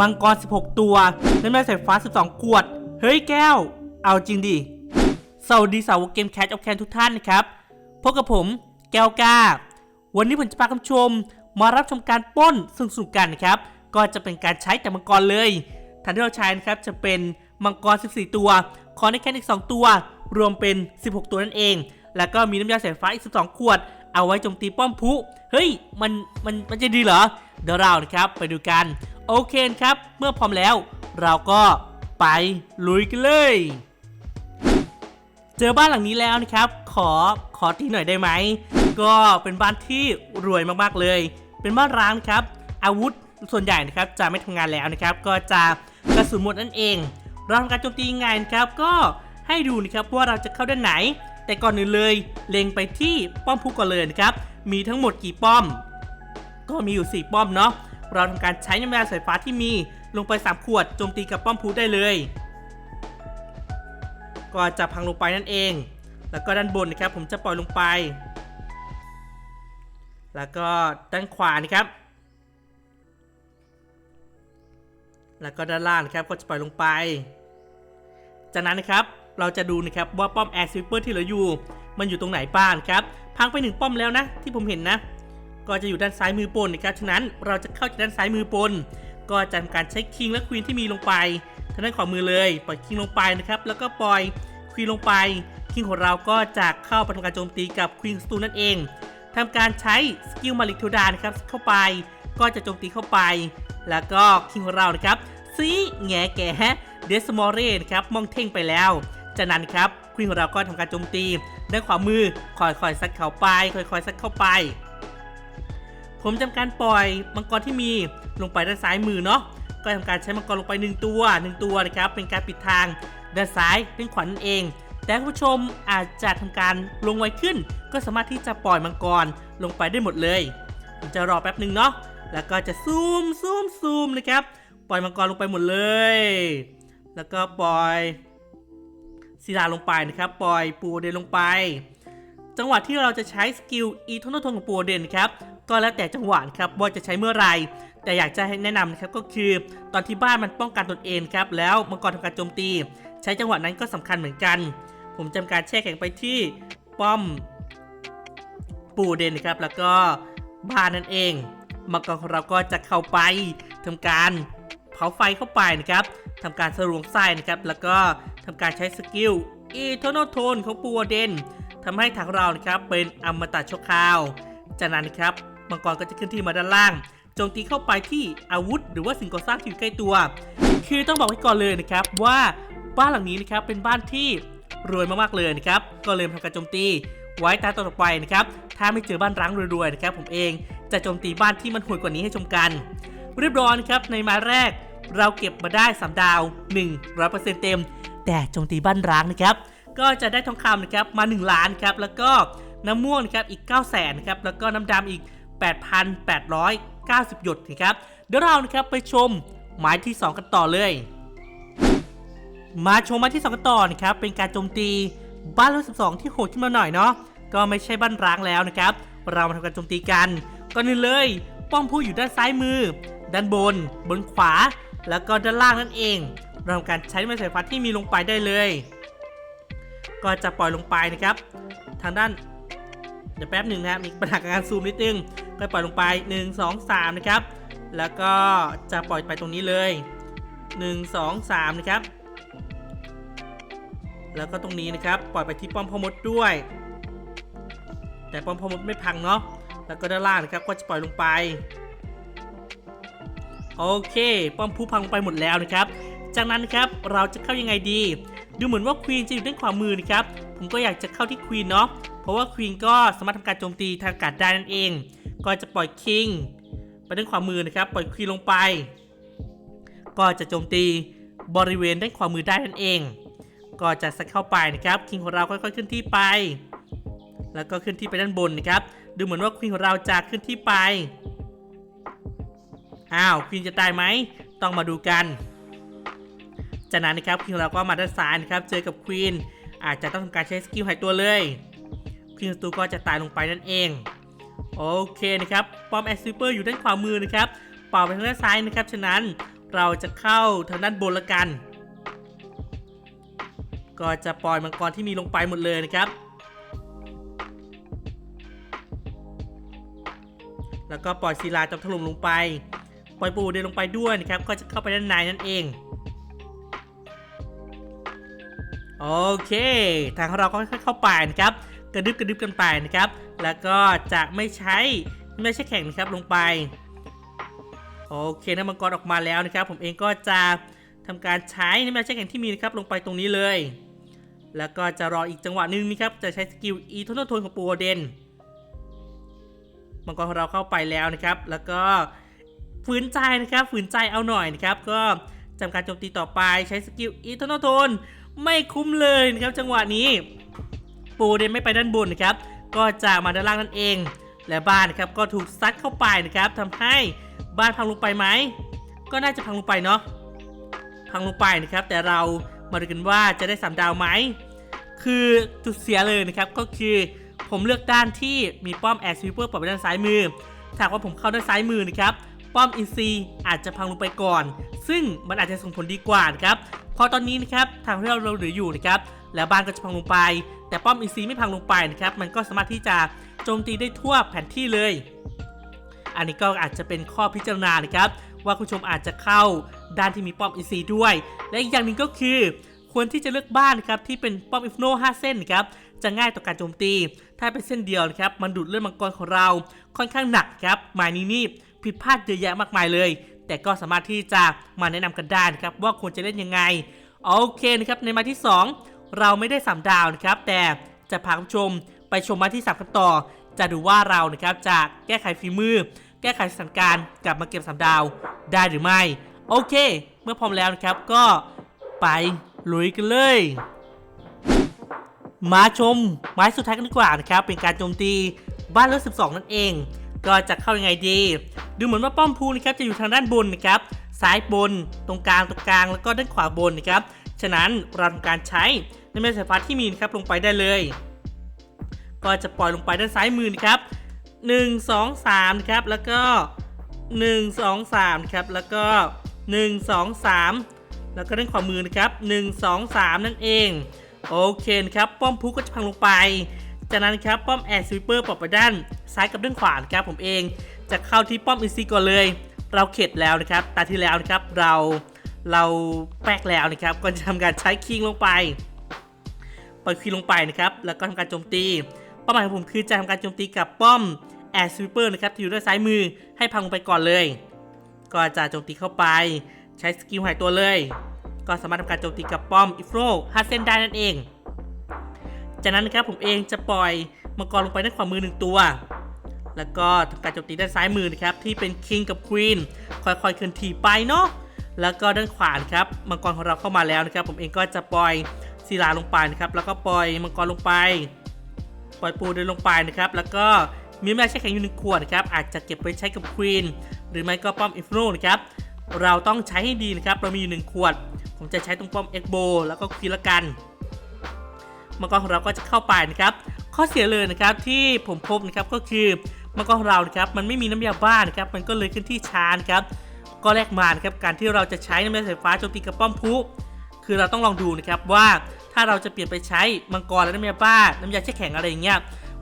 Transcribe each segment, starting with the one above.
มังกร 16 ตัวน้ำยาสายฟ้า 12 ขวด เฮ้ยแก้ว เอาจริงดิ สวัสดีสาวเกมแคทออฟแคนทุกท่านนะครับ พบกับผมแก้วกา วันนี้ผมจะพาคุณชม มารับชมการป้นสนุกๆกันนะครับ ก็จะเป็นการใช้แต่มังกรเลยฐานที่เราใช้นะครับจะเป็นมังกร 14 ตัว คอนในแคนอีก 2 ตัว รวมเป็น 16 ตัวนั่นเอง แล้วก็มีน้ำยาสายฟ้าอีก 12 ขวด เอาไว้โจมตีป้อมพุ เฮ้ย มัน มัน มันจะดีเหรอ เดี๋ยวเรานะครับไปดูกัน โอเคครับ เมื่อพร้อมแล้ว เราก็ไปลุยกันเลย เจอบ้านหลังนี้แล้วนะครับ ขอขอตีหน่อยได้ไหม ก็เป็นบ้านที่รวยมากๆเลย เป็นบ้านร้างครับ อาวุธส่วนใหญ่นะครับจะไม่ทำงานแล้วนะครับ ก็จะกระสุนหมดนั่นเองเราทำการโจมตียังไงนะครับ ก็ให้ดูนะครับว่าเราจะเข้าด้านไหน แต่ก่อนอื่นเลย เล็งไปที่ป้อมพุก่อนเลยนะครับ มีทั้งหมดกี่ป้อม ก็มีอยู่ 4 ป้อมเนาะ เราทำการใช้น้ำยาสายฟ้าที่มีลงไป 3 ขวดโจมตีกับป้อมพุได้เลย ก็จะพังลงไปนั่นเอง แล้วก็ด้านบนนะครับผมจะปล่อยลงไป แล้วก็ด้านขวานะครับ แล้วก็ด้านล่างนะครับก็จะปล่อยลงไป จากนั้นนะครับเราจะดูนะครับว่าป้อมแอร์ซิปเปอร์ที่เหลืออยู่ มันอยู่ตรงไหนบ้างครับ พังไปหนึ่งป้อมแล้วนะที่ผมเห็นนะ ก็จะอยู่ด้านซ้ายมือปนนะครับฉะนั้นเราจะเข้าจากด้านซ้ายมือปนก็จะทำการใช้คิงและควีนที่มีลงไปทางด้านขวามือเลยปล่อยคิงลงไปนะครับแล้วก็ปล่อยควีนลงไปคิงของเราก็จะเข้าไปทำการโจมตีกับควีนสตูนั่นเองทำการใช้สกิลมาลิกทูดานครับเข้าไป ก็จะโจมตีเข้าไป แล้วก็คิงของเรานะครับซีแงแกเดสมอรเรนะครับมองเท่งไปแล้ว จากนั้นครับควีนของเราก็ทำการโจมตีด้านขวามือค่อยๆซัดเข้าไปค่อยๆซัดเข้าไป ผมจำการปล่อยมังกรที่มีลงไปด้านซ้ายมือเนาะก็ทำการใช้มังกรลงไป 1 ตัว 1 ตัวนะครับเป็นการปิดทางด้านซ้ายด้านขวานั่นเอง แต่ผู้ชมอาจจะทำการลงไวขึ้น ก็สามารถที่จะปล่อยมังกรลงไปได้หมดเลยผมจะรอแป๊บหนึ่งเนาะแล้วก็จะซูมซูมซูมนะครับปล่อยมังกรลงไปหมดเลย แล้วก็ปล่อยศิลาลงไปนะครับ ปล่อยปูเดนลงไป จังหวะที่เราจะใช้สกิลอีทอนโทนของปูเดนครับ ก็แล้วแต่จังหวะครับว่าจะใช้เมื่อไรแต่อยากจะให้แนะนำนะครับก็คือ ตอนที่บ้านมันป้องกันตนเองครับแล้วมังกรทำการโจมตี ใช้จังหวะนั้นก็สำคัญเหมือนกัน ผมจำการแช่แข็งไปที่ป้อมปูเดนนะครับแล้วก็บ้านนั่นเองมังกรของเราก็จะเข้าไปทำการเผาไฟเข้าไปนะครับทำการสรวงไส้นะครับแล้วก็ทำการใช้สกิลอีทอนโทนของปูเดนทำให้ทางเรานะครับเป็นอมตะชั่วคราวจากนั้นนะครับ มังกรก็จะขึ้นที่มาด้านล่างโจมตีเข้าไปที่อาวุธ หรือว่าสิ่งก่อสร้างที่อยู่ใกล้ตัว คือต้องบอกไว้ก่อนเลยนะครับว่าบ้านหลังนี้นะครับเป็นบ้านที่รวยมากๆเลยนะครับ ก็เลยทำการโจมตี ไว้ตาต่อไปนะครับ ถ้าไม่เจอบ้านร้างรวยๆนะครับ ผมเองจะโจมตีบ้านที่มันห่วยกว่านี้ให้ชมกัน เรียบร้อยครับในมาแรกเราเก็บมาได้ 3 ดาว 100%เต็ม แต่โจมตีบ้านร้างนะครับ ก็จะได้ทองคำนะครับมา 1 ล้านครับแล้วก็น้ำม่วงนะครับอีก 9 0 0 0 0นครับแล้วก็น้ำดำอีก 8,890 หยดนะครับ เดี๋ยวเรานะครับไปชมหมายที่ 2 กันต่อเลย มาชมหมายที่ 2 กันต่อนะครับ เป็นการโจมตีบ้านเลข12 ที่โหดขึ้นมาหน่อยเนาะ ก็ไม่ใช่บ้านร้างแล้วนะครับ เรามาทำการโจมตีกันก่อนอื่นเลย ป้อมผู้อยู่ด้านซ้ายมือ ด้านบน บนขวา แล้วก็ด้านล่างนั่นเอง เราทำการใช้ไม้สายฟ้าที่มีลงไปได้เลย ก็จะปล่อยลงไปนะครับ ทางด้าน เดี๋ยวแป๊บหนึ่งนะครับมีปัญหาการซูมนิดนึงก็ปล่อยลงไป 1 2 3 นะครับ แล้วก็จะปล่อยไปตรงนี้เลย 1 2 3 นะครับ แล้วก็ตรงนี้นะครับ ปล่อยไปที่ป้อมพมดด้วย แต่ป้อมพมดไม่พังเนาะ แล้วก็ด้านล่างนะครับก็จะปล่อยลงไป โอเค ป้อมผู้พังลงไปหมดแล้วนะครับ จากนั้นนะครับเราจะเข้ายังไงดี ดูเหมือนว่าควีนจะอยู่ด้านขวามือนะครับ ผมก็อยากจะเข้าที่ควีนเนาะ เพราะว่าควีนก็สามารถทำการโจมตีทางอากาศได้นั่นเอง ก็จะปล่อยคิงไปด้านขวามือนะครับ ปล่อยควีนลงไป ก็จะโจมตีบริเวณด้านขวามือได้นั่นเอง ก็จะสักเข้าไปนะครับคิงของเราค่อยๆขึ้นที่ไป แล้วก็ขึ้นที่ไปด้านบนนะครับ ดูเหมือนว่าควีนของเราจะขึ้นที่ไป อ้าวควีนจะตายไหม ต้องมาดูกัน จากนั้นนะครับควีนของเราก็มาด้านซ้ายนะครับ เจอกับควีนอาจจะต้องทำการใช้สกิลหายตัวเลย ควีนสตูก็จะตายลงไปนั่นเอง โอเคนะครับปอมแอสซิเปอร์อยู่ด้านขวามือนะครับเป่าไปทางด้านซ้ายนะครับ ฉะนั้นเราจะเข้าทางด้านบนละกัน ก็จะปล่อยมังกรที่มีลงไปหมดเลยนะครับ แล้วก็ปล่อยศิลาจอมถล่มลงไป ปล่อยปูเดินลงไปด้วยนะครับ ก็จะเข้าไปด้านในนั่นเองโอเค ทางเราก็ค่อยๆเข้าไปนะครับ กระดึบกระดึบกันไปนะครับ แล้วก็จะไม่ใช้ไม่ใช่แข่งนะครับลงไปโอเคน้ำมังกรออกมาแล้วนะครับ ผมเองก็จะทำการใช้น้ำยาแช่แข็งที่มีนะครับลงไปตรงนี้เลย แล้วก็จะรออีกจังหวะหนึ่งนะครับจะใช้สกิลอีทอนทนของปูโอเดนมังกรของเราเข้าไปแล้วนะครับ แล้วก็ฝืนใจนะครับฝืนใจเอาหน่อยนะครับ ก็จำการโจมตีต่อไปใช้สกิลอีทอร์นอลโทนไม่คุ้มเลยนะครับจังหวะนี้ ปูเดนไม่ไปด้านบนนะครับ ก็จะมาด้านล่างนั่นเอง และบ้านนะครับก็ถูกซัดเข้าไปนะครับทำให้บ้านพังลงไปไหม ก็น่าจะพังลงไปเนาะ พังลงไปนะครับ แต่เรามาดูกันว่าจะได้สามดาวไหม คือจุดเสียเลยนะครับ ก็คือผมเลือกด้านที่มีป้อมแอร์สวิปเปอร์ปรับไปด้านซ้ายมือถ้าว่าผมเข้าด้านซ้ายมือนะครับ ป้อมอินซีอาจจะพังลงไปก่อน ซึ่งมันอาจจะส่งผลดีกว่านะครับ เพราะตอนนี้นะครับทางที่เราเหลืออยู่นะครับ แล้วบ้านก็จะพังลงไป แต่ป้อมอินซีไม่พังลงไปนะครับ มันก็สามารถที่จะโจมตีได้ทั่วแผนที่เลย อันนี้ก็อาจจะเป็นข้อพิจารณานะครับ ว่าคุณชมอาจจะเข้าด้านที่มีป้อมอินซีด้วย และอีกอย่างหนึ่งก็คือ ควรที่จะเลือกบ้านนะครับที่เป็นป้อมอิฟโน5เส้นนะครับจะง่ายต่อการโจมตี ถ้าเป็นเส้นเดียวนะครับ มันดูดเลือดมังกรของเราค่อนข้างหนักครับหมายนี้นี่ผิดพลาดเยอะแยะมากมายเลย แต่ก็สามารถที่จะมาแนะนำกันได้นะครับว่าควรจะเล่นยังไง โอเคนะครับในมาที่ 2 เราไม่ได้สามดาวนะครับ แต่จะพาคุณผู้ชมไปชมมาที่3กันต่อ จะดูว่าเรานะครับจะแก้ไขฝีมือ แก้ไขสถานการณ์กลับมาเก็บสามดาวได้หรือไม่ โอเค เมื่อพร้อมแล้วนะครับก็ไปลุยกันเลย มาชมไม้สุดท้ายกันดีกว่านะครับ เป็นการโจมตีบ้านเลข12 นั่นเอง ก็จะเข้ายังไงดี ดูเหมือนว่าป้อมพูนะครับจะอยู่ทางด้านบนนะครับ ซ้ายบน ตรงกลาง ตรงกลาง แล้วก็ด้านขวาบนนะครับ ฉะนั้นเราทำการใช้น้ำมันสายฟ้าที่มีครับลงไปได้เลย ก็จะปล่อยลงไปด้านซ้ายมือนะครับ 1 2 3นะครับแล้วก็ 1 2 3นะครับแล้วก็ 1 2 3 แล้วก็ด้านขวามือนะครับ 1 2 3 นั่นเอง โอเคนะครับป้อมพุก็จะพังลงไป จากนั้นครับป้อมแอร์สวิปเปอร์ปรับไปด้านซ้ายกับด้านขวานะครับผมเอง จะเข้าที่ป้อมอินซีก่อนเลย เราเข็ดแล้วนะครับตาที่แล้วนะครับเรา เราแป๊กแล้วนะครับก็จะทำการใช้คิงลงไปปล่อยคิงลงไปนะครับ แล้วก็ทำการโจมตี เป้าหมายของผมคือจะทำการโจมตีกับป้อมแอร์สวิปเปอร์นะครับที่อยู่ด้านซ้ายมือให้พังลงไปก่อนเลย ก็จะโจมตีเข้าไป ใช้สกิลหายตัวเลย ก็สามารถทำการโจมตีกับป้อมอิฟโร5เส้นได้นั่นเอง จากนั้นนะครับผมเองจะปล่อยมังกรลงไปด้านขวามือหนึ่งตัว แล้วก็ทำการโจมตีด้านซ้ายมือนะครับที่เป็นคิงกับควีนค่อยๆเคลื่อนที่ไปเนาะ แล้วก็ด้านขวานครับมังกรของเราเข้ามาแล้วนะครับ ผมเองก็จะปล่อยศิลาลงไปนะครับ แล้วก็ปล่อยมังกรลงไป ปล่อยปูเดินลงไปนะครับ แล้วก็มีแม่ใช้แข็งอยู่หนึ่งขวดนะครับ อาจจะเก็บไว้ใช้กับควีนหรือไม่ก็ป้อมอินฟโนนะครับเราต้องใช้ให้ดีนะครับ เรามีอยู่หนึ่งขวด ผมจะใช้ตรงป้อมเอ็กโบแล้วก็ควีนละกันมังกรของเราก็จะเข้าไปนะครับ ข้อเสียเลยนะครับที่ผมพบนะครับก็คือมังกรของเรานะครับมันไม่มีน้ำยาบ้านนะครับมันก็เลยขึ้นที่ช้านะครับ ก็แลกมานครับการที่เราจะใช้น้ำยาไฟฟ้าโจมตีกับป้อมพุคือเราต้องลองดูนะครับว่าถ้าเราจะเปลี่ยนไปใช้มังกรและน้ำยาบ้า น้ำยาแช่แข็งอะไรอย่างเงี้ย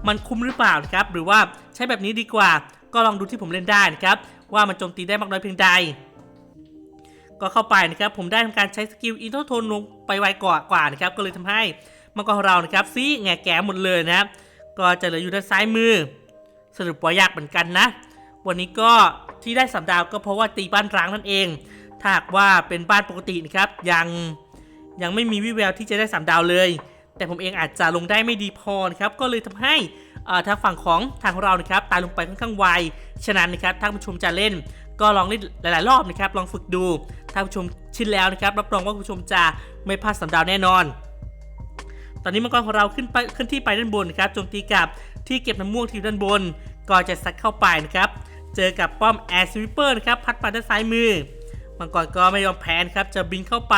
มันคุ้มหรือเปล่านะครับหรือว่าใช้แบบนี้ดีกว่า ก็ลองดูที่ผมเล่นได้นะครับว่ามันโจมตีได้มากน้อยเพียงใด ก็เข้าไปนะครับผมได้ทำการใช้สกิลอินโทรโทนลงไปไวกว่ากว่านะครับก็เลยทำให้มังกรของเรานะครับซีแง่แก่หมดเลยนะครับก็จะเหลืออยู่ด้านซ้ายมือ สรุปว่ายากเหมือนกันนะ วันนี้ก็ ที่ได้สามดาวก็เพราะว่าตีบ้านร้างนั่นเอง ถ้าหากว่าเป็นบ้านปกตินะครับ ยังยังไม่มีวิแววที่จะได้สามดาวเลย แต่ผมเองอาจจะลงได้ไม่ดีพอนะครับ ก็เลยทำให้เอ่อทางฝั่งของทางของเรานะครับ ตายลงไปค่อนข้างไว ฉะนั้นนะครับถ้าผู้ชมจะเล่น ก็ลองเล่นหลาย ๆ รอบนะครับ ลองฝึกดู ถ้าผู้ชมชินแล้วนะครับ รับรองว่าผู้ชมจะไม่พลาดสามดาวแน่นอน ตอนนี้มังกรของเราขึ้นไปขึ้นที่ไปด้านบนนะครับ โจมตีกับที่เก็บน้ำม่วงที่ด้านบน ก็จะซัดเข้าไปนะครับ เจอกับป้อมแอร์สวิปเปอร์นะครับพัดไปด้านซ้ายมือ มังกรก็ไม่ยอมแพ้นครับจะบินเข้าไป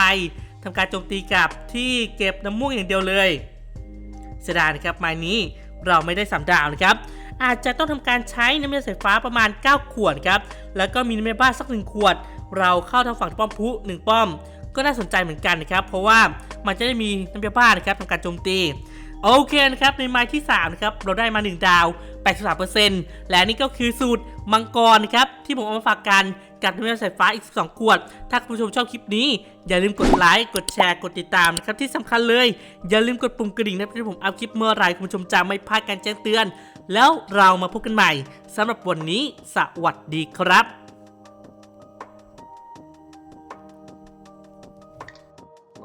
ทำการโจมตีกับที่เก็บน้ำม่วงอย่างเดียวเลยเสียดายนะครับไม้นี้เราไม่ได้สามดาวนะครับ อาจจะต้องทำการใช้น้ำยาไฟฟ้าประมาณ 9 ขวดครับแล้วก็มีน้ำยาบ้าสักหนึ่งขวด เราเข้าทางฝั่งป้อมพุหนึ่งป้อม ก็น่าสนใจเหมือนกันนะครับเพราะว่ามันจะได้มีน้ำยาบ้านะครับทำการโจมตี โอเคนะครับในไม้ที่3นะครับเราได้มา 1 ดาว 83%และนี่ก็คือสูตรมังกรนะครับที่ผมเอามาฝากกันกับน้ำยาสายฟ้าอีก 2 ขวด ถ้าคุณผู้ชมชอบคลิปนี้ อย่าลืมกดไลค์กดแชร์กดติดตามนะครับที่สำคัญเลย อย่าลืมกดปุ่มกระดิ่งนะครับที่ผมอัพคลิปเมื่อไรคุณผู้ชมจะไม่พลาดการแจ้งเตือน แล้วเรามาพบกันใหม่สำหรับวันนี้สวัสดีครับ